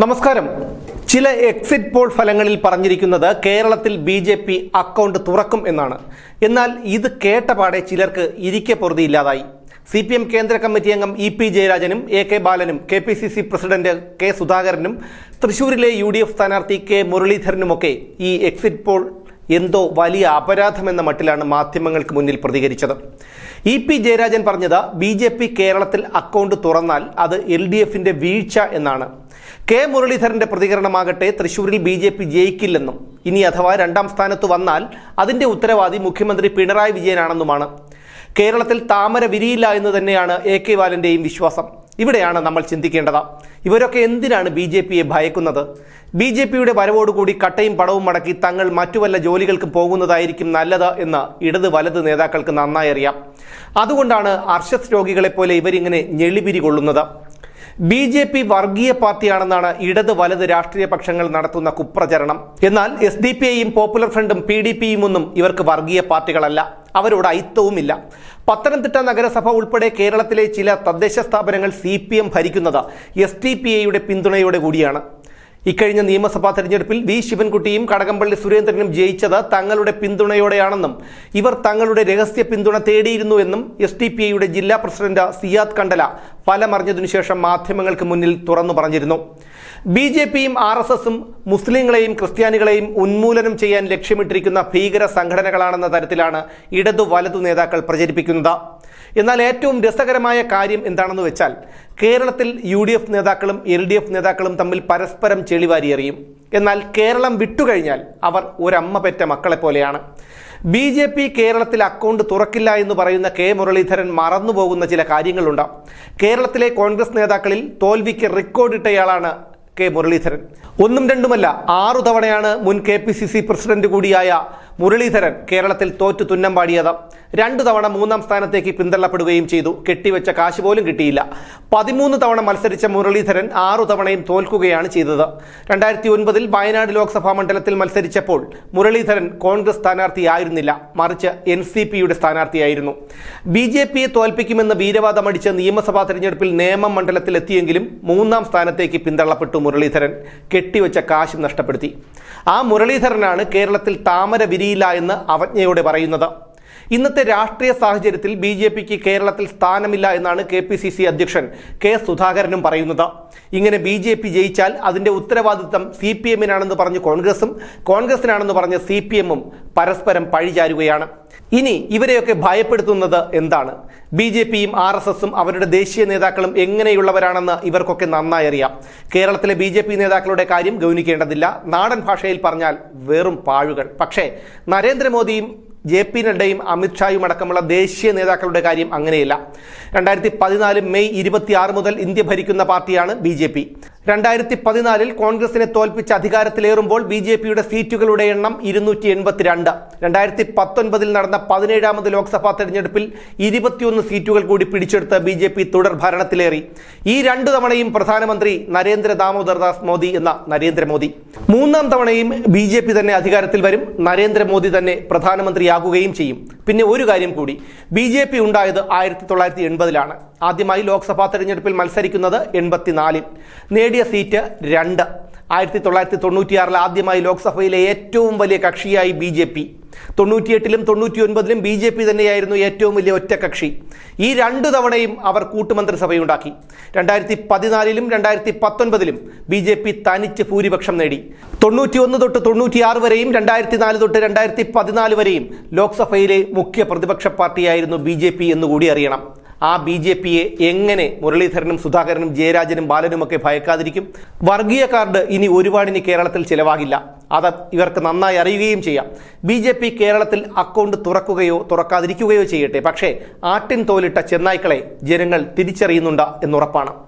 നമസ്കാരം. ചില exit poll ഫലങ്ങളിൽ പറഞ്ഞിരിക്കുന്നത് കേരളത്തിൽ ബി ജെ പി അക്കൗണ്ട് തുറക്കും എന്നാണ്. എന്നാൽ ഇത് കേട്ടപാടെ ചിലർക്ക് ഇരിക്കെ പൊറുതി ഇല്ലാതായി. സി പി എം കേന്ദ്ര കമ്മിറ്റി അംഗം ഇ പി ജയരാജനും എ കെ ബാലനും K P C C president K സുധാകരനും തൃശൂരിലെ യു ഡി എഫ് സ്ഥാനാർത്ഥി കെ മുരളീധരനുമൊക്കെ ഈ എക്സിറ്റ് പോൾ എന്തോ വലിയ അപരാധമെന്ന മട്ടിലാണ് മാധ്യമങ്ങൾക്ക് മുന്നിൽ പ്രതികരിച്ചത്. ഇ പി ജയരാജൻ പറഞ്ഞത് ബി ജെ പി കേരളത്തിൽ അക്കൗണ്ട് തുറന്നാൽ അത് എൽ ഡി എഫിന്റെ വീഴ്ച എന്നാണ്. കെ മുരളീധരന്റെ പ്രതികരണമാകട്ടെ തൃശൂരിൽ ബി ജെ പി ജയിക്കില്ലെന്നും ഇനി അഥവാ രണ്ടാം സ്ഥാനത്ത് വന്നാൽ അതിന്റെ ഉത്തരവാദി മുഖ്യമന്ത്രി പിണറായി വിജയനാണെന്നുമാണ്. കേരളത്തിൽ താമര വിരിയില്ല എന്ന് തന്നെയാണ് എ കെ ബാലന്റെയും വിശ്വാസം. ഇവിടെയാണ് നമ്മൾ ചിന്തിക്കേണ്ടത്. ഇവരൊക്കെ എന്തിനാണ് ബി ജെ പിയെ ഭയക്കുന്നത്? ബി ജെ പിയുടെ വരവോടുകൂടി കട്ടയും പടവും മടക്കി തങ്ങൾ മറ്റു വല്ല ജോലികൾക്ക് പോകുന്നതായിരിക്കും നല്ലത് എന്ന് ഇടത് വലത് നേതാക്കൾക്ക് നന്നായി അറിയാം. അതുകൊണ്ടാണ് അർഷസ് രോഗികളെപ്പോലെ ഇവരിങ്ങനെ ഞെളിപിരി കൊള്ളുന്നത്. ബി ജെ പി വർഗീയ പാർട്ടിയാണെന്നാണ് ഇടത് വലത് രാഷ്ട്രീയ പക്ഷങ്ങൾ നടത്തുന്ന കുപ്രചരണം. എന്നാൽ എസ് ഡി പി ഐയും പോപ്പുലർ ഫ്രണ്ടും പി ഡി പിയും ഒന്നും ഇവർക്ക് വർഗീയ പാർട്ടികളല്ല. അവരോട് ഐത്തവുമില്ല പത്തനംതിട്ട നഗരസഭ ഉൾപ്പെടെ കേരളത്തിലെ ചില തദ്ദേശ സ്ഥാപനങ്ങൾ സി പി എം ഭരിക്കുന്നത് എസ് ഡി പി ഐയുടെ പിന്തുണയോടെ കൂടിയാണ്. ഇക്കഴിഞ്ഞ നിയമസഭാ തെരഞ്ഞെടുപ്പിൽ വി ശിവൻകുട്ടിയും കടകംപള്ളി സുരേന്ദ്രനും ജയിച്ചത് തങ്ങളുടെ പിന്തുണയോടെയാണെന്നും ഇവർ തങ്ങളുടെ രഹസ്യ പിന്തുണ തേടിയിരുന്നുവെന്നും എസ് ടി പി ഐയുടെ ജില്ലാ പ്രസിഡന്റ് സിയാദ് കണ്ടല ഫലമറിഞ്ഞതിനു ശേഷം മാധ്യമങ്ങൾക്ക് മുന്നിൽ തുറന്നു പറഞ്ഞിരുന്നു. ബി ജെ പിയും ആർ എസ് എസും മുസ്ലിങ്ങളെയും ക്രിസ്ത്യാനികളെയും ഉന്മൂലനം ചെയ്യാൻ ലക്ഷ്യമിട്ടിരിക്കുന്ന ഭീകര സംഘടനകളാണെന്ന തരത്തിലാണ് ഇടതു വലതു നേതാക്കൾ പ്രചരിപ്പിക്കുന്നത്. എന്നാൽ ഏറ്റവും രസകരമായ കാര്യം എന്താണെന്ന് വെച്ചാൽ കേരളത്തിൽ യു നേതാക്കളും എൽ നേതാക്കളും തമ്മിൽ പരസ്പരം ചെളിവാരിയെറിയും. എന്നാൽ കേരളം വിട്ടുകഴിഞ്ഞാൽ അവർ ഒരമ്മ പെറ്റ മക്കളെ പോലെയാണ്. ബി ജെ പി കേരളത്തിൽ അക്കൗണ്ട് തുറക്കില്ല എന്ന് പറയുന്ന കെ മുരളീധരൻ മറന്നുപോകുന്ന ചില കാര്യങ്ങളുണ്ട്. കേരളത്തിലെ കോൺഗ്രസ് നേതാക്കളിൽ തോൽവിക്ക് റെക്കോർഡിട്ടയാളാണ് കെ മുരളീധരൻ. ഒന്നും രണ്ടുമല്ല ആറു തവണയാണ് മുൻ K P C C president കൂടിയായ മുരളീധരൻ കേരളത്തിൽ തോറ്റു തുന്നം പാടിയത്. രണ്ടു തവണ മൂന്നാം സ്ഥാനത്തേക്ക് പിന്തള്ളപ്പെടുകയും ചെയ്തു. കെട്ടിവെച്ച കാശ് പോലും കിട്ടിയില്ല. പതിമൂന്ന് തവണ മത്സരിച്ച മുരളീധരൻ ആറു തവണയും തോൽക്കുകയാണ് ചെയ്തത്. രണ്ടായിരത്തി ഒൻപതിൽ വയനാട് ലോക്സഭാ മണ്ഡലത്തിൽ മത്സരിച്ചപ്പോൾ മുരളീധരൻ കോൺഗ്രസ് സ്ഥാനാർത്ഥിയായിരുന്നില്ല. മറിച്ച് എൻ സി പിയുടെ സ്ഥാനാർത്ഥിയായിരുന്നു. ബി ജെ പിയെ തോൽപ്പിക്കുമെന്ന് വീരവാദമടിച്ച് നിയമസഭാ തെരഞ്ഞെടുപ്പിൽ നേമം മണ്ഡലത്തിൽ എത്തിയെങ്കിലും മൂന്നാം സ്ഥാനത്തേക്ക് പിന്തള്ളപ്പെട്ടു മുരളീധരൻ. കെട്ടിവെച്ച കാശ് നഷ്ടപ്പെടുത്തി. ആ മുരളീധരനാണ് കേരളത്തിൽ താമര വിരിയില്ല എന്ന് അവജ്ഞയോടെ പറയുന്നത്. ഇന്നത്തെ രാഷ്ട്രീയ സാഹചര്യത്തിൽ ബി ജെ പിക്ക് കേരളത്തിൽ സ്ഥാനമില്ല എന്നാണ് കെ പി സി സി അധ്യക്ഷൻ കെ സുധാകരനും പറയുന്നത്. ഇങ്ങനെ ബി ജെ പി ജയിച്ചാൽ അതിന്റെ ഉത്തരവാദിത്തം സി പി എമ്മിനാണെന്ന് പറഞ്ഞ് കോൺഗ്രസും കോൺഗ്രസിനാണെന്ന് പറഞ്ഞ് സി പി എമ്മും പരസ്പരം പഴിചാരുകയാണ്. ഇനി ഇവരെയൊക്കെ ഭയപ്പെടുത്തുന്നത് എന്താണ്? ബി ജെ പിയും ആർ എസ് എസും അവരുടെ ദേശീയ നേതാക്കളും എങ്ങനെയുള്ളവരാണെന്ന് ഇവർക്കൊക്കെ നന്നായി അറിയാം. കേരളത്തിലെ ബി ജെ പി നേതാക്കളുടെ കാര്യം ഗൗനിക്കേണ്ടതില്ല. നാടൻ ഭാഷയിൽ പറഞ്ഞാൽ വെറും പാഴുകൾ. പക്ഷേ നരേന്ദ്രമോദിയും ജെ പി നഡ്ഡയും അമിത്ഷായും അടക്കമുള്ള ദേശീയ നേതാക്കളുടെ കാര്യം അങ്ങനെയല്ല. രണ്ടായിരത്തി പതിനാല് മെയ് ഇരുപത്തിയാറ് മുതൽ ഇന്ത്യ ഭരിക്കുന്ന പാർട്ടിയാണ് ബി രണ്ടായിരത്തി പതിനാലിൽ കോൺഗ്രസിനെ തോൽപ്പിച്ച് അധികാരത്തിലേറുമ്പോൾ ബി ജെ പിയുടെ സീറ്റുകളുടെ എണ്ണം ഇരുന്നൂറ്റി എൺപത്തിരണ്ട് രണ്ടായിരത്തി പത്തൊൻപതിൽ നടന്ന പതിനേഴാമത് ലോക്സഭാ തെരഞ്ഞെടുപ്പിൽ ഇരുപത്തിയൊന്ന് സീറ്റുകൾ കൂടി പിടിച്ചെടുത്ത് ബി ജെ പി തുടർ ഭരണത്തിലേറി. ഈ രണ്ടു തവണയും പ്രധാനമന്ത്രി നരേന്ദ്ര ദാമോദർദാസ് മോദി എന്ന നരേന്ദ്രമോദി മൂന്നാം തവണയും ബി ജെ പി തന്നെ അധികാരത്തിൽ വരും. നരേന്ദ്രമോദി തന്നെ പ്രധാനമന്ത്രിയാകുകയും ചെയ്യും. പിന്നെ ഒരു കാര്യം കൂടി. ബി ജെ പി ഉണ്ടായത് ആയിരത്തി തൊള്ളായിരത്തി എൺപതിലാണ് ആദ്യമായി ലോക്സഭാ തെരഞ്ഞെടുപ്പിൽ മത്സരിക്കുന്നത് എൺപത്തിനാലിൽ. നേടിയ സീറ്റ് രണ്ട്. ആയിരത്തി തൊള്ളായിരത്തി തൊണ്ണൂറ്റിയാറിൽ ആദ്യമായി ലോക്സഭയിലെ ഏറ്റവും വലിയ കക്ഷിയായി ബി ജെ പി തൊണ്ണൂറ്റിയെട്ടിലും തൊണ്ണൂറ്റി ഒൻപതിലും ബി ജെ പി തന്നെയായിരുന്നു ഏറ്റവും വലിയ ഒറ്റകക്ഷി ഈ രണ്ടു തവണയും അവർ കൂട്ടുമന്ത്രിസഭയുണ്ടാക്കി. രണ്ടായിരത്തി പതിനാലിലും രണ്ടായിരത്തി പത്തൊൻപതിലും ബി ജെ പി തനിച്ച് ഭൂരിപക്ഷം നേടി. തൊണ്ണൂറ്റി ഒന്ന് തൊട്ട് തൊണ്ണൂറ്റിയാറ് വരെയും രണ്ടായിരത്തി നാല് തൊട്ട് രണ്ടായിരത്തി പതിനാല് വരെയും ലോക്സഭയിലെ മുഖ്യ പ്രതിപക്ഷ പാർട്ടിയായിരുന്നു ബി ജെ പി എന്നുകൂടി അറിയണം. ആ ബി ജെ പിയെ എങ്ങനെ മുരളീധരനും സുധാകരനും ജയരാജനും ബാലനും ഒക്കെ ഭയക്കാതിരിക്കും? വർഗീയ കാർഡ് ഇനി ഒരുപാടിനി കേരളത്തിൽ ചിലവാകില്ല. അത് ഇവർക്ക് നന്നായി അറിയുകയും ചെയ്യാം. ബി ജെ പി കേരളത്തിൽ അക്കൗണ്ട് തുറക്കുകയോ തുറക്കാതിരിക്കുകയോ ചെയ്യട്ടെ. പക്ഷേ ആട്ടിൻ തോലിട്ട ചെന്നായ്ക്കളെ ജനങ്ങൾ തിരിച്ചറിയുന്നുണ്ട് എന്നുറപ്പാണ്.